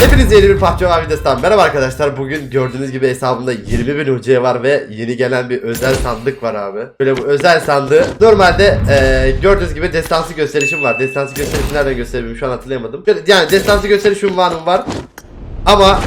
Hepiniz yeni bir Pahçı abi destan. Merhaba arkadaşlar. Bugün gördüğünüz gibi hesabımda 20 bin UC var ve yeni gelen bir özel sandık var abi. Böyle bu özel sandığı normalde eee, gördüğünüz gibi destansı gösterişim var. Destansı gösterişi nereden gösterebilirim şu an hatırlayamadım. Yani destansı gösterişim var mı var. Ama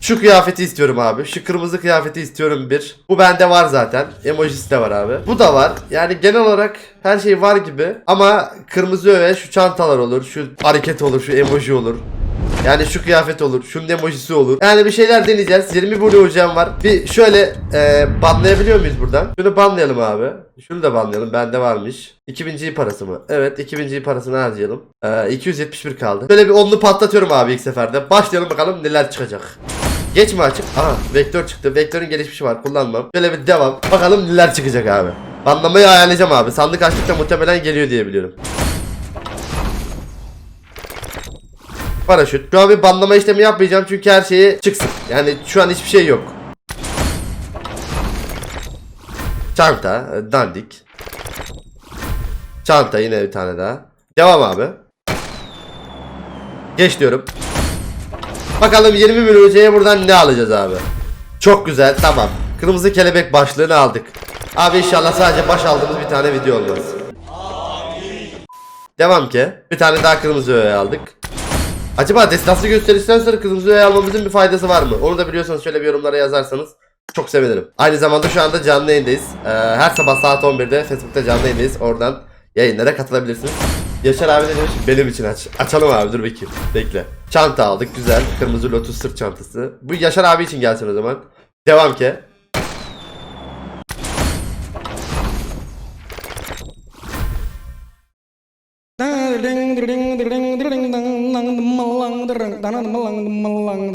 şu kıyafeti istiyorum abi. Şu kırmızı kıyafeti istiyorum bir. Bu bende var zaten. Emojisi de var abi. Bu da var. Yani genel olarak her şey var gibi. Ama kırmızı öve şu çantalar olur. Şu hareket olur. Şu emoji olur. Yani şu kıyafet olur. Şunun emojisi olur. Yani bir şeyler deneyeceğiz. 20 blue hocam var. Bir şöyle e, banlayabiliyor muyuz buradan? Şunu banlayalım abi. Şunu da banlayalım. Bende varmış. 2000 parası mı? Evet 2000 parasını harcayalım. E, 271 kaldı. Şöyle bir onlu patlatıyorum abi ilk seferde. Başlayalım bakalım neler çıkacak. Geç mi açık? Aha vektör çıktı. Vektörün gelişmişi var kullanmam. Şöyle bir devam. Bakalım neler çıkacak abi. Banlamayı ayarlayacağım abi. Sandık açtıkça muhtemelen geliyor diye biliyorum. Paraşüt. Şu an bir banlama işlemi yapmayacağım çünkü her şeyi çıksın. Yani şu an hiçbir şey yok. Çanta, e, dandik. Çanta yine bir tane daha. Devam abi. Geç diyorum. Bakalım 20 bin UC'ye buradan ne alacağız abi? Çok güzel tamam. Kırmızı kelebek başlığını aldık. Abi inşallah sadece baş aldığımız bir tane video olmaz. Devam ki. Bir tane daha kırmızı öğe aldık. Acaba destansı gösterisinden sonra öğe almamızın bir faydası var mı? Onu da biliyorsanız şöyle bir yorumlara yazarsanız çok sevinirim. Aynı zamanda şu anda canlı yayındayız. Ee, her sabah saat 11'de Facebook'ta canlı yayındayız. Oradan yayınlara katılabilirsiniz. Yaşar abi ne demiş? Benim için aç. Açalım abi dur bakayım. Bekle. Çanta aldık güzel. Kırmızı Lotus sırt çantası. Bu Yaşar abi için gelsin o zaman. Devam ki. Malang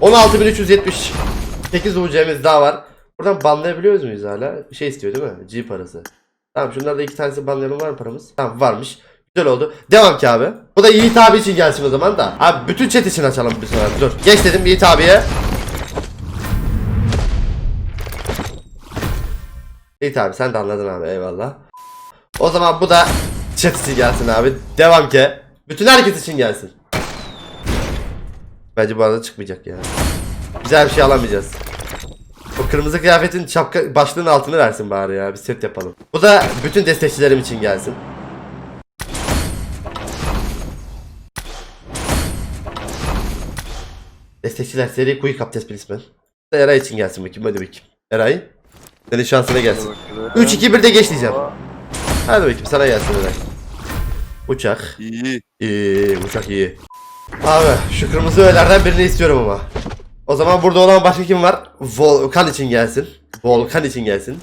16.378 UC'miz daha var. Buradan banlayabiliyoruz muyuz hala? Şey istiyor değil mi? G parası. Tamam şunlarda iki tanesi banlayalım var mı paramız? Tamam varmış. Güzel oldu. Devam ki abi. Bu da Yiğit abi için gelsin o zaman da. Abi bütün chat için açalım bir sefer. Dur. Geç dedim Yiğit abiye. Yiğit abi sen de anladın abi eyvallah. O zaman bu da chat için gelsin abi. Devam ki. Bütün herkes için gelsin. Bence bu arada çıkmayacak ya. Güzel bir şey alamayacağız. O kırmızı kıyafetin şapka başlığın altını versin bari ya. Bir set yapalım. Bu da bütün destekçilerim için gelsin. Destekçiler seri man. Bu da Eray için gelsin bakayım hadi bakayım. Eray. Senin şansına gelsin. 3 2 1 de geç diyeceğim. Hadi bakayım sana gelsin Eray. Uçak. İyi. İyi, uçak iyi. Abi şu kırmızı öğelerden birini istiyorum ama. O zaman burada olan başka kim var? Volkan için gelsin. Volkan için gelsin.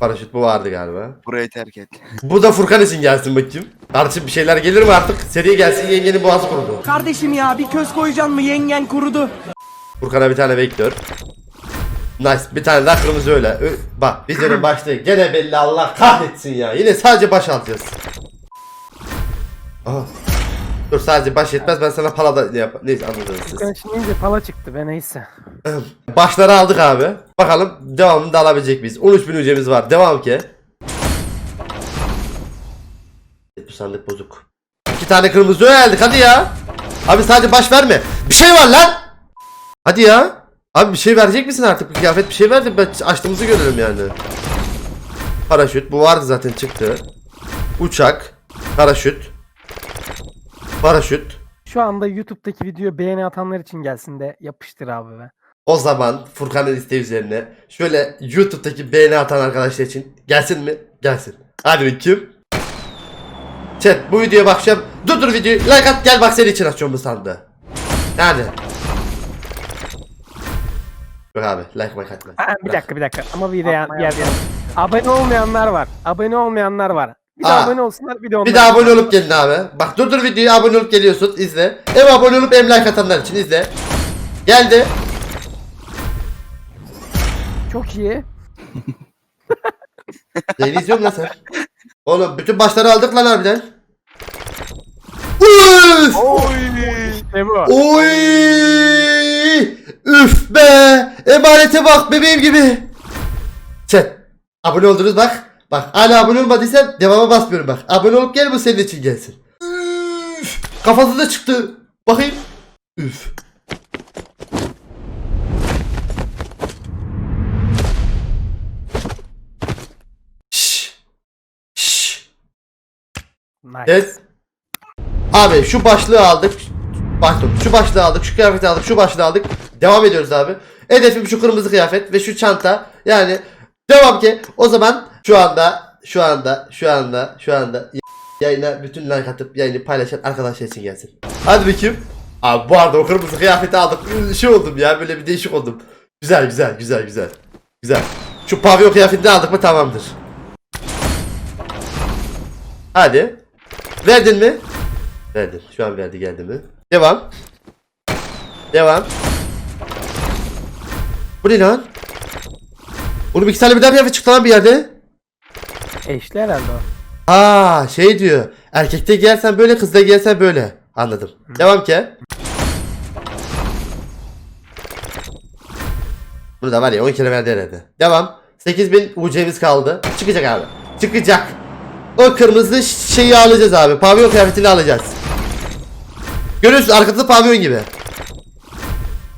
Paraşüt bu vardı galiba. Burayı terk et. Bu da Furkan için gelsin bakayım. Kardeşim bir şeyler gelir mi artık? Seri gelsin yengenin boğazı kurudu. Kardeşim ya bir köz koyacaksın mı yengen kurudu. Furkan'a bir tane vektör. Nice. Bir tane daha kırmızı öyle. Ö- Bak videonun başlığı gene belli Allah kahretsin ya. Yine sadece baş alacağız. Aha. Dur sadece baş yetmez ben sana pala da yap. Neyse anladınız siz. Ben şimdi pala çıktı be neyse. Başları aldık abi. Bakalım devamını da alabilecek miyiz? 13 bin ücremiz var. Devam ki. Bu sandık bozuk. İki tane kırmızı öğe aldık hadi ya. Abi sadece baş verme. Bir şey var lan. Hadi ya. Abi bir şey verecek misin artık? Bir kıyafet bir şey verdi. Ben açtığımızı görelim yani. Paraşüt. Bu vardı zaten çıktı. Uçak. Paraşüt. Paraşüt. Şu anda YouTube'daki video beğeni atanlar için gelsin de yapıştır abi be. O zaman Furkan'ın isteği üzerine şöyle YouTube'daki beğeni atan arkadaşlar için gelsin mi? Gelsin. Hadi bakayım. Chat bu videoya bakacağım. Dur dur videoyu like at gel bak senin için açıyorum bu sandığı. Yani. Yok abi like like atma. Aa, bir dakika bir dakika ama bir de yer yer. Abone olmayanlar var. Abone olmayanlar var. Bir de Aa. abone olsunlar bir de onlar. Bir daha abone olup gelin abi. Bak dur dur videoyu abone olup geliyorsun izle. Hem abone olup hem like atanlar için izle. Geldi. Çok iyi. Neyini izliyorsun lan sen? Oğlum bütün başları aldık lan harbiden. Üf! İşte bu. Oy! Üf be! Emanete bak bebeğim gibi. Chat. Abone oldunuz bak. Bak hala abone olmadıysan devama basmıyorum bak. Abone olup gel bu senin için gelsin. Kafası da çıktı. Bakayım. Üf. Şşş. Şşş. Nice. Evet. Abi şu başlığı aldık. Pardon şu başlığı aldık. Şu kıyafeti aldık. Şu başlığı aldık. Devam ediyoruz abi. Hedefim şu kırmızı kıyafet ve şu çanta. Yani devam ki o zaman şu anda şu anda şu anda şu anda yayına bütün like atıp yayını paylaşan arkadaşlar için gelsin. Hadi bakayım. Abi bu arada o kırmızı kıyafeti aldık. Şey oldum ya böyle bir değişik oldum. Güzel güzel güzel güzel. Güzel. Şu pavyon kıyafetini aldık mı tamamdır. Hadi. Verdin mi? Verdin. Şu an verdi geldi mi? Devam. Devam. Bu ne lan? Oğlum iki tane birden kıyafet çıktı lan bir yerde. Eşli herhalde o. Aa şey diyor. Erkekte giyersen böyle kızda giyersen böyle. Anladım. Devam ki. Bunu da var ya 10 kere verdi herhalde. Devam. 8000 UC'miz kaldı. Çıkacak abi. Çıkacak. O kırmızı şeyi alacağız abi. Pavyon kıyafetini alacağız. Görüyorsun arkası pavyon gibi.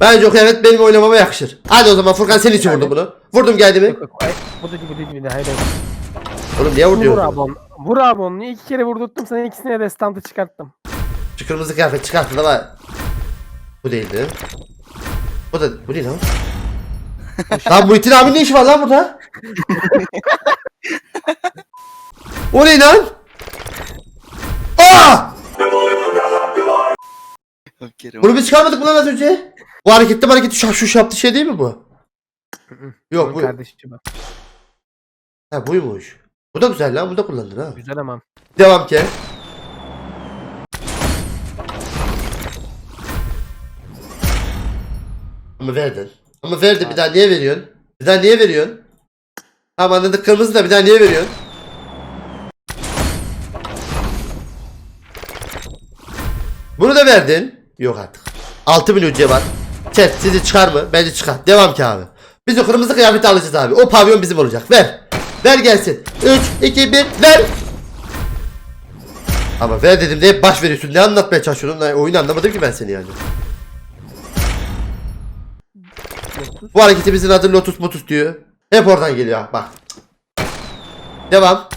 Bence o kıyafet benim oynamama yakışır. Hadi o zaman Furkan senin için vurdum bunu. Vurdum geldi mi? Yok, yok. Ay, bu da gibi değil mi? Hayır hayır. Oğlum niye Vur vuruyorsun? abi onu. Vur abi onu. İki kere vurdurttum sana ikisine de stantı çıkarttım. Şu kırmızı kıyafet çıkarttın ama bu değildi. Bu da bu değil lan. lan Muhittin abi ne işi var lan burada? o ne lan? Aa! Kerim. Bunu biz çıkarmadık mı lan az önce? Bu hareketli hareketi şu şu yaptığı şey değil mi bu? Yok bu. kardeşi bu. Ha buymuş. Bu da güzel lan. Bu da kullanılır ha. Güzel ama. Devam ki. Ama verdin. Ama verdi bir daha niye veriyorsun? Bir daha niye veriyorsun? Tamam anladık kırmızı da bir daha niye veriyorsun? Bunu da verdin. Yok artık. 6000 ucuya var. Chat sizi çıkar mı? Bence çıkar. Devam ki abi. Biz o kırmızı kıyafeti alacağız abi. O pavyon bizim olacak. Ver. Ver gelsin. 3, 2, 1 ver. Ama ver dedim de hep baş veriyorsun. Ne anlatmaya çalışıyorsun? Lan Oyunu anlamadım ki ben seni yani. Bu hareketimizin adı Lotus Motus diyor. Hep oradan geliyor bak. Devam.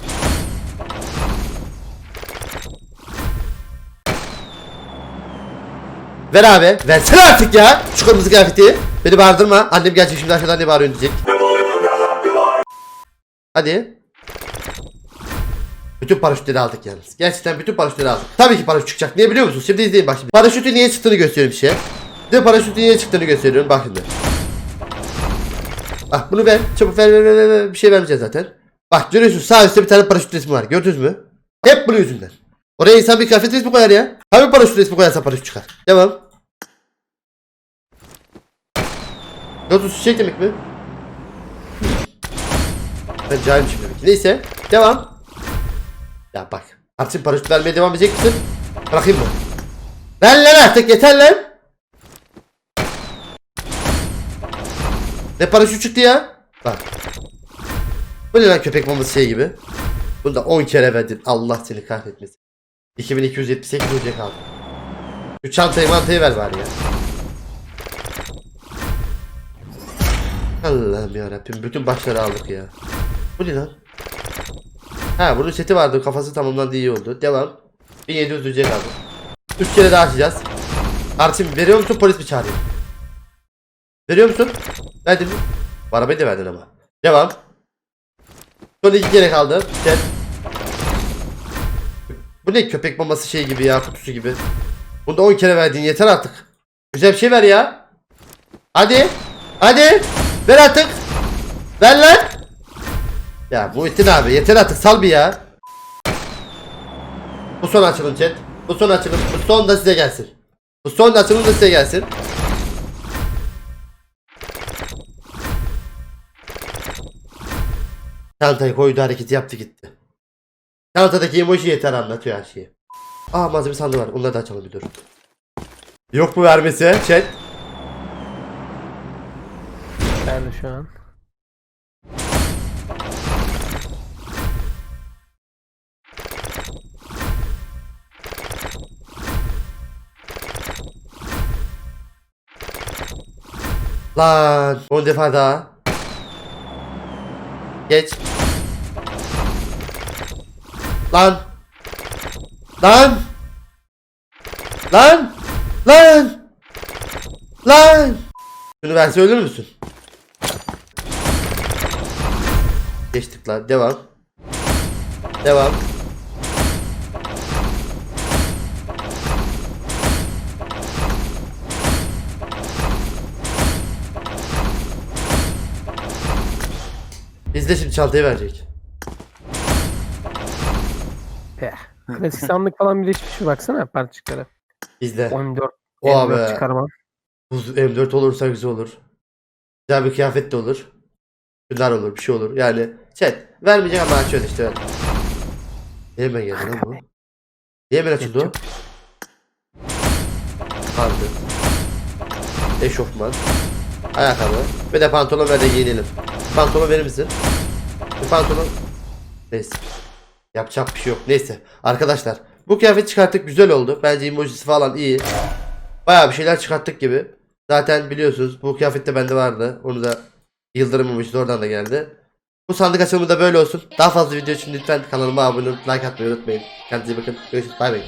Ver abi. Versene artık ya. Şu kırmızı kıyafeti. Beni bağırdırma. Annem gelecek şimdi arkadan ne bağırıyorsun diyecek. Hadi. Bütün paraşütleri aldık yalnız. Gerçekten bütün paraşütleri aldık. Tabii ki paraşüt çıkacak. Niye biliyor musunuz? Şimdi izleyin bak şimdi. Paraşütün niye çıktığını gösteriyorum size. Size paraşütün niye çıktığını gösteriyorum. Bak şimdi. Bak bunu ver. Çabuk ver ver ver ver. Bir şey vermeyeceğiz zaten. Bak görüyorsun sağ üstte bir tane paraşüt resmi var. Gördünüz mü? Hep bunun yüzünden. Oraya insan bir kıyafet resmi koyar ya. Abi paraşüt resmi koyarsa paraşüt çıkar. Devam. Lotus çiçek demek mi? Ben cahilmişim demek ki. Neyse. Devam. Ya bak. Artık paraşüt vermeye devam edecek misin? Bırakayım mı? Ver lan artık yeter lan. Ne paraşüt çıktı ya? Bak. Bu ne lan köpek maması şey gibi. Bunu da 10 kere verdin. Allah seni kahretmesin. 2278 hoca kaldı. Şu çantayı mantayı ver bari ya. Allah'ım yarabbim bütün başları aldık ya. Bu ne lan? Ha bunun seti vardı kafası tamamlandı iyi oldu. Devam. 1700 hoca kaldı. 3 kere daha açacağız. Arçim veriyor musun polis mi çağırayım? Veriyor musun? Verdin mi? Bu arabayı da verdin ama. Devam. Son iki kere kaldı. Chat. Bu ne köpek maması şey gibi ya kutusu gibi. Bunu da 10 kere verdin yeter artık. Güzel bir şey ver ya. Hadi. Hadi. Ver artık. Ver lan. Ya Muhittin abi yeter artık sal bir ya. Bu son açılım chat. Bu son açılım. Bu son da size gelsin. Bu son açılım da size gelsin. Çantayı koydu hareketi yaptı gitti. Çantadaki emoji yeter anlatıyor her şeyi. Aa malzeme sandığı var. Onları da açalım bir dur. Yok mu vermesi? Chat. Nerede şu an? Lan bu defa daha. Geç. Lan. Lan. Lan. Lan. Lan. Şunu ben söyler misin? Geçtik lan. Devam. Devam. Bizde şimdi çantayı verecek. Peh. Klasik sandık falan birleşmiş mi baksana parçacıklara. Bizde. 14 O M4 abi. çıkarma. Bu M4 olursa güzel olur. Güzel bir kıyafet de olur. Günler olur, bir şey olur. Yani chat vermeyecek ama açıyoruz işte. Niye hemen geldi lan bu? Niye hemen açıldı o? Pardon. Eşofman. Ayakkabı. Ve de pantolon ver de giyinelim. Pantolon verir misin? Bir pantolon. Neyse. Yapacak bir şey yok. Neyse. Arkadaşlar. Bu kıyafet çıkarttık. Güzel oldu. Bence emojisi falan iyi. Bayağı bir şeyler çıkarttık gibi. Zaten biliyorsunuz bu kıyafet de bende vardı. Onu da Yıldırım emojisi oradan da geldi. Bu sandık açılımı da böyle olsun. Daha fazla video için lütfen kanalıma abone olup like atmayı unutmayın. Kendinize iyi bakın. Görüşürüz. Bay bay.